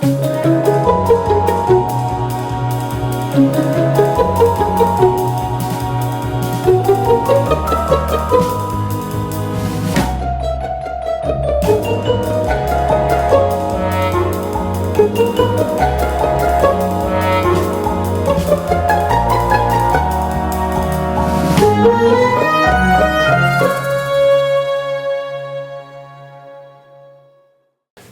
Thank you.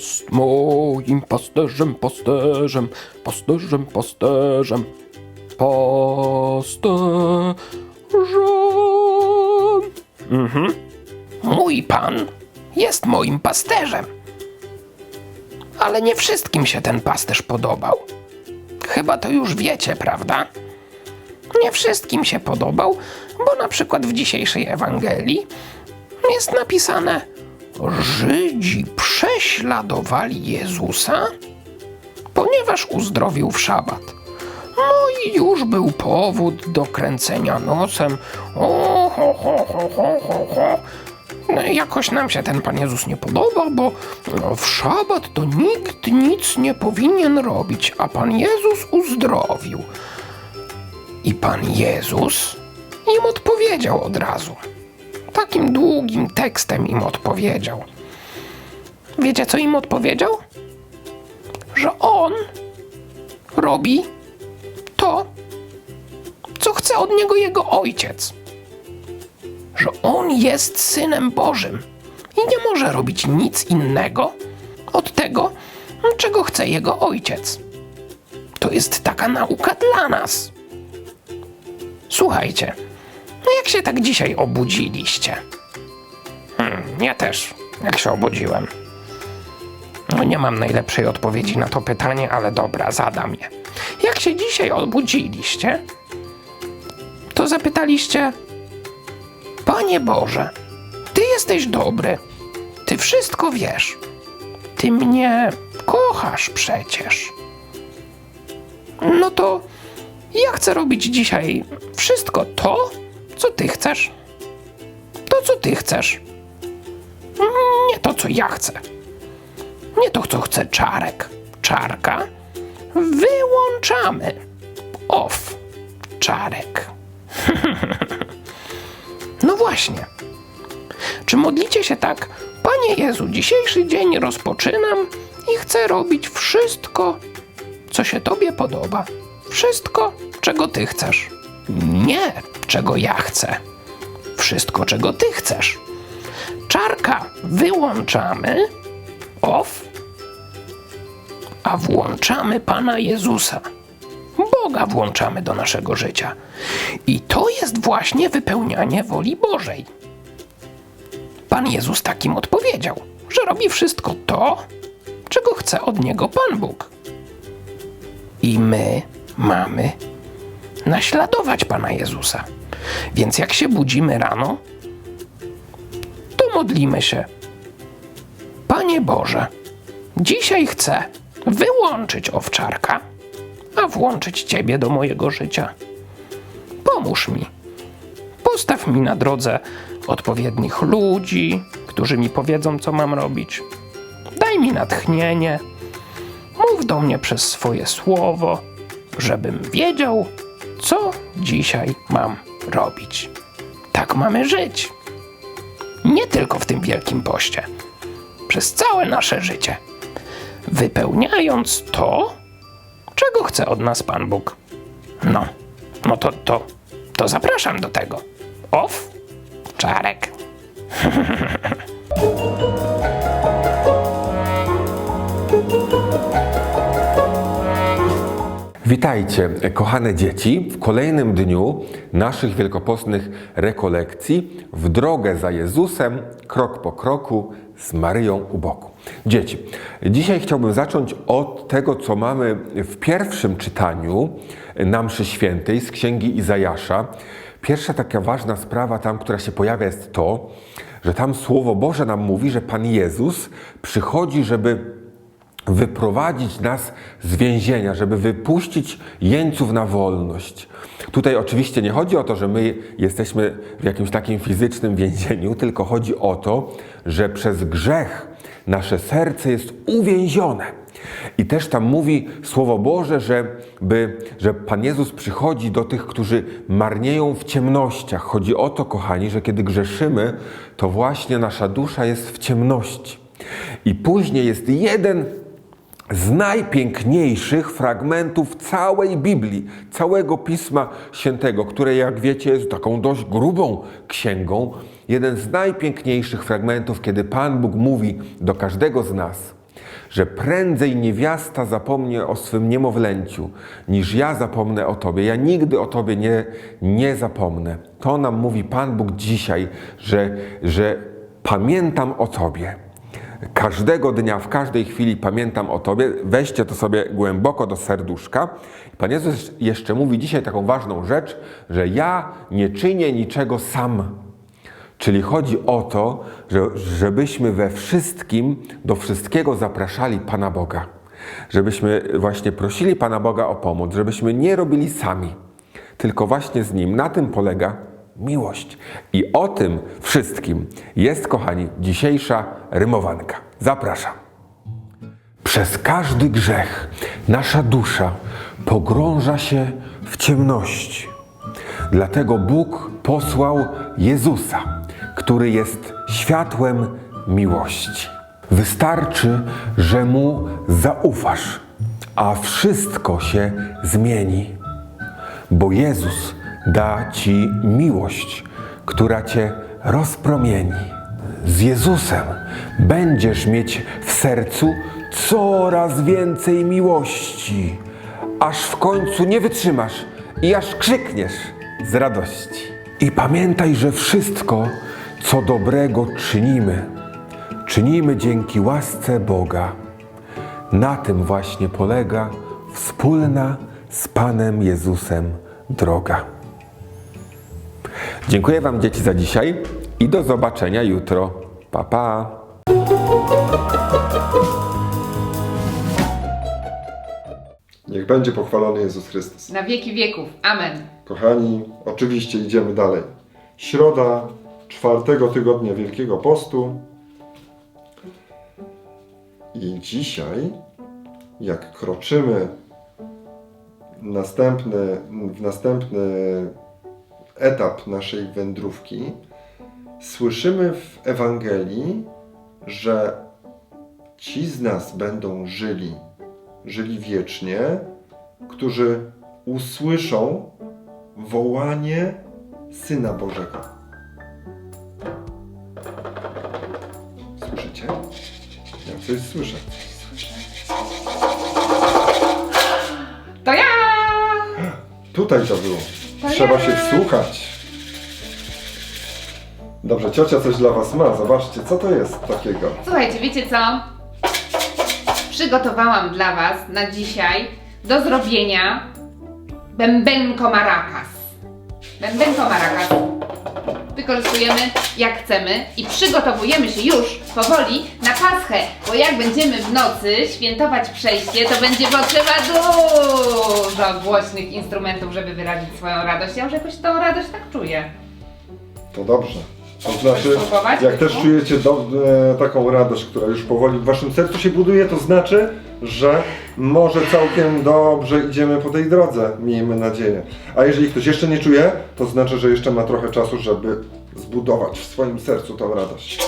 Jest moim pasterzem, pasterzem, pasterzem, pasterzem, pasterzem. Mhm. Mój pan jest moim pasterzem. Ale nie wszystkim się ten pasterz podobał. Chyba to już wiecie, prawda? Nie wszystkim się podobał, bo na przykład w dzisiejszej Ewangelii jest napisane: Żydzi prześladowali Jezusa, ponieważ uzdrowił w szabat. No i już był powód do kręcenia nosem. O, ho, ho, ho, ho, ho, ho. No jakoś nam się ten Pan Jezus nie podoba, bo no, w szabat to nikt nic nie powinien robić, a Pan Jezus uzdrowił. I Pan Jezus im odpowiedział od razu. Takim długim tekstem im odpowiedział. Wiecie, co im odpowiedział? Że on robi to, co chce od niego jego ojciec. Że on jest synem Bożym i nie może robić nic innego od tego, czego chce jego ojciec. To jest taka nauka dla nas. Słuchajcie, jak się tak dzisiaj obudziliście? Hmm, ja też, jak się obudziłem. No nie mam najlepszej odpowiedzi na to pytanie, ale dobra, zadam je. Jak się dzisiaj obudziliście, to zapytaliście: Panie Boże, Ty jesteś dobry, Ty wszystko wiesz, Ty mnie kochasz przecież. No to ja chcę robić dzisiaj wszystko to, co Ty chcesz. To, co Ty chcesz. Nie to, co ja chcę. Nie to, co chce czarek. Czarka. Wyłączamy. Off. Czarek. no właśnie. Czy modlicie się tak? Panie Jezu, dzisiejszy dzień rozpoczynam i chcę robić wszystko, co się Tobie podoba. Wszystko, czego Ty chcesz. Nie, czego ja chcę. Wszystko, czego Ty chcesz. Czarka wyłączamy. Off a włączamy Pana Jezusa. Boga włączamy do naszego życia. I to jest właśnie wypełnianie woli Bożej. Pan Jezus takim odpowiedział, że robi wszystko to, czego chce od niego Pan Bóg. I my mamy naśladować Pana Jezusa. Więc jak się budzimy rano, to modlimy się. Panie Boże, dzisiaj chcę wyłączyć owczarka, a włączyć Ciebie do mojego życia. Pomóż mi. Postaw mi na drodze odpowiednich ludzi, którzy mi powiedzą, co mam robić. Daj mi natchnienie. Mów do mnie przez swoje słowo, żebym wiedział, co dzisiaj mam robić. Tak mamy żyć. Nie tylko w tym wielkim poście. Przez całe nasze życie wypełniając to, czego chce od nas Pan Bóg. No, no to, to, to zapraszam do tego. Off, czarek. Witajcie, kochane dzieci, w kolejnym dniu naszych wielkopostnych rekolekcji w drogę za Jezusem, krok po kroku z Maryją u boku. Dzieci, dzisiaj chciałbym zacząć od tego, co mamy w pierwszym czytaniu na mszy świętej z Księgi Izajasza. Pierwsza taka ważna sprawa tam, która się pojawia jest to, że tam Słowo Boże nam mówi, że Pan Jezus przychodzi, żeby wyprowadzić nas z więzienia, żeby wypuścić jeńców na wolność. Tutaj oczywiście nie chodzi o to, że my jesteśmy w jakimś takim fizycznym więzieniu, tylko chodzi o to, że przez grzech nasze serce jest uwięzione. I też tam mówi Słowo Boże, że, by, że Pan Jezus przychodzi do tych, którzy marnieją w ciemnościach. Chodzi o to, kochani, że kiedy grzeszymy, to właśnie nasza dusza jest w ciemności. I później jest jeden z najpiękniejszych fragmentów całej Biblii, całego Pisma Świętego, które, jak wiecie, jest taką dość grubą księgą. Jeden z najpiękniejszych fragmentów, kiedy Pan Bóg mówi do każdego z nas, że prędzej niewiasta zapomnie o swym niemowlęciu, niż ja zapomnę o Tobie. Ja nigdy o Tobie nie, nie zapomnę. To nam mówi Pan Bóg dzisiaj, że, że pamiętam o Tobie. Każdego dnia, w każdej chwili pamiętam o Tobie. Weźcie to sobie głęboko do serduszka. Pan Jezus jeszcze mówi dzisiaj taką ważną rzecz, że ja nie czynię niczego sam. Czyli chodzi o to, że, żebyśmy we wszystkim, do wszystkiego zapraszali Pana Boga. Żebyśmy właśnie prosili Pana Boga o pomoc, żebyśmy nie robili sami, tylko właśnie z Nim. Na tym polega miłość. I o tym wszystkim jest, kochani, dzisiejsza rymowanka. Zapraszam. Przez każdy grzech nasza dusza pogrąża się w ciemności. Dlatego Bóg posłał Jezusa, który jest światłem miłości. Wystarczy, że mu zaufasz, a wszystko się zmieni, bo Jezus da ci miłość, która cię rozpromieni. Z Jezusem będziesz mieć w sercu coraz więcej miłości, aż w końcu nie wytrzymasz i aż krzykniesz z radości. I pamiętaj, że wszystko, co dobrego czynimy, czynimy dzięki łasce Boga. Na tym właśnie polega wspólna z Panem Jezusem droga. Dziękuję Wam dzieci za dzisiaj i do zobaczenia jutro. Pa pa! Niech będzie pochwalony Jezus Chrystus. Na wieki wieków. Amen. Kochani, oczywiście idziemy dalej. Środa czwartego tygodnia Wielkiego Postu. I dzisiaj, jak kroczymy następny, w następny etap naszej wędrówki, słyszymy w Ewangelii, że ci z nas będą żyli, żyli wiecznie, którzy usłyszą wołanie Syna Bożego. Słyszycie? Ja coś słyszę. To ja! Tutaj to było. Trzeba się wsłuchać. Dobrze, ciocia coś dla was ma. Zobaczcie, co to jest takiego. Słuchajcie, wiecie co? Przygotowałam dla Was na dzisiaj do zrobienia bębenko maracas. Bębenko maracas. Wykorzystujemy jak chcemy i przygotowujemy się już powoli na Paschę, bo jak będziemy w nocy świętować przejście, to będzie potrzeba dużo głośnych instrumentów, żeby wyrazić swoją radość. Ja już jakoś tą radość tak czuję. To dobrze. To znaczy, spróbować? jak też czujecie do, e, taką radość, która już powoli w waszym sercu się buduje, to znaczy, że może całkiem dobrze idziemy po tej drodze, miejmy nadzieję. A jeżeli ktoś jeszcze nie czuje, to znaczy, że jeszcze ma trochę czasu, żeby zbudować w swoim sercu tą radość.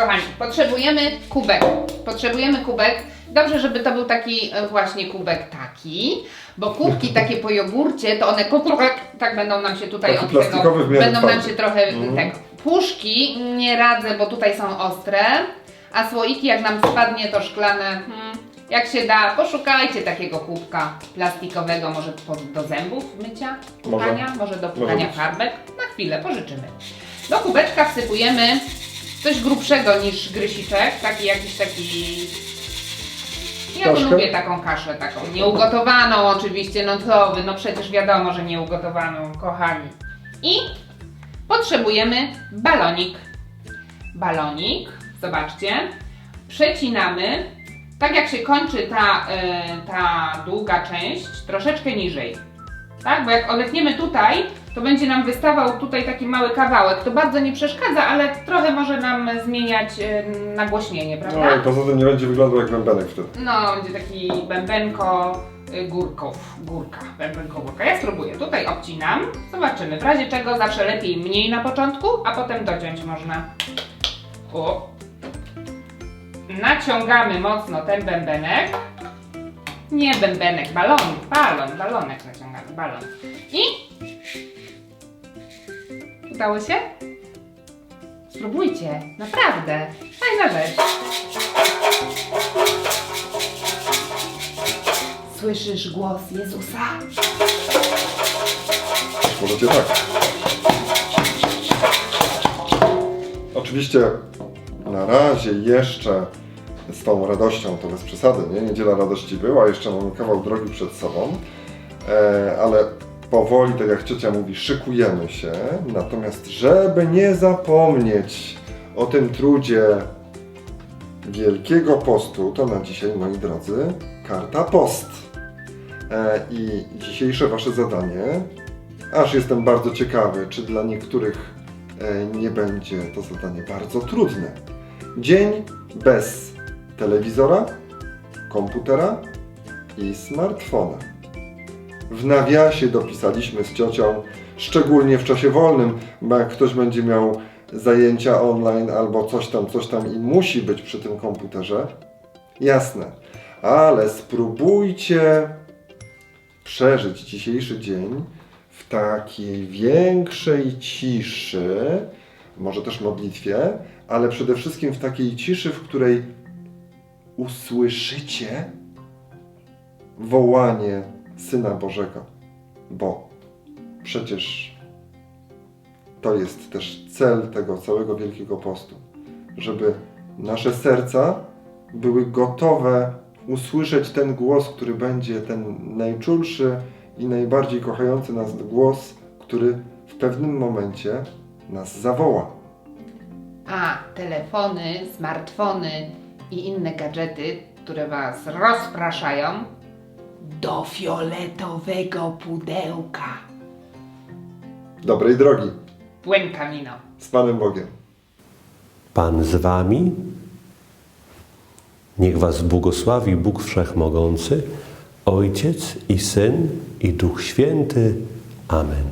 Tak, kochani, potrzebujemy kubek. Potrzebujemy kubek. Dobrze, żeby to był taki e, właśnie kubek taki, bo kubki takie po jogurcie, to one trochę tak będą nam się tutaj Taki od tego, będą nam się trochę Mhm. tak. Puszki nie radzę, bo tutaj są ostre, a słoiki jak nam spadnie to szklane, hmm, jak się da, poszukajcie takiego kubka plastikowego, może do zębów mycia, Może. pukania, może do Może pukania być. farbek. Na chwilę, pożyczymy. Do kubeczka wsypujemy coś grubszego niż grysiczek, taki jakiś taki... Ja Kaszkę? lubię taką kaszę, taką nieugotowaną oczywiście, no co wy, no przecież wiadomo, że nieugotowaną, kochani. I potrzebujemy balonik. Balonik, zobaczcie, przecinamy, tak jak się kończy ta, e, ta długa część, troszeczkę niżej. Tak? Bo jak odetniemy tutaj, to będzie nam wystawał tutaj taki mały kawałek. To bardzo nie przeszkadza, ale trochę może nam zmieniać e, nagłośnienie, prawda? No i poza tym nie będzie wyglądał jak bębenek wtedy. No, będzie taki bębenko y, górków, górka, bębenko górka. Ja spróbuję. Tutaj obcinam, zobaczymy. W razie czego zawsze lepiej mniej na początku, a potem dociąć można. O. Naciągamy mocno ten bębenek. Nie bębenek, balon, balon, balonek naciągamy, balon. I... Udało się? Spróbujcie, naprawdę. Fajna rzecz. Słyszysz głos Jezusa? Możecie tak. Oczywiście na razie jeszcze z tą radością, to bez przesady, nie? Niedziela radości była, jeszcze mamy kawał drogi przed sobą, e, ale powoli, tak jak ciocia mówi, szykujemy się. Natomiast, żeby nie zapomnieć o tym trudzie Wielkiego Postu, to na dzisiaj, moi drodzy, karta post. E, I dzisiejsze Wasze zadanie Aż jestem bardzo ciekawy, czy dla niektórych e, nie będzie to zadanie bardzo trudne. Dzień bez telewizora, komputera i smartfona. W nawiasie dopisaliśmy z ciocią, szczególnie w czasie wolnym, bo jak ktoś będzie miał zajęcia online albo coś tam, coś tam i musi być przy tym komputerze, jasne, ale spróbujcie przeżyć dzisiejszy dzień w takiej większej ciszy, może też modlitwie, ale przede wszystkim w takiej ciszy, w której usłyszycie wołanie Syna Bożego, bo przecież to jest też cel tego całego Wielkiego Postu, żeby nasze serca były gotowe usłyszeć ten głos, który będzie ten najczulszy i najbardziej kochający nas głos, który w pewnym momencie nas zawoła. A telefony, smartfony i inne gadżety, które Was rozpraszają, do fioletowego pudełka. Dobrej drogi, Buen camino. z Panem Bogiem. Pan z wami. Niech was błogosławi Bóg Wszechmogący, Ojciec i Syn i Duch Święty. Amen.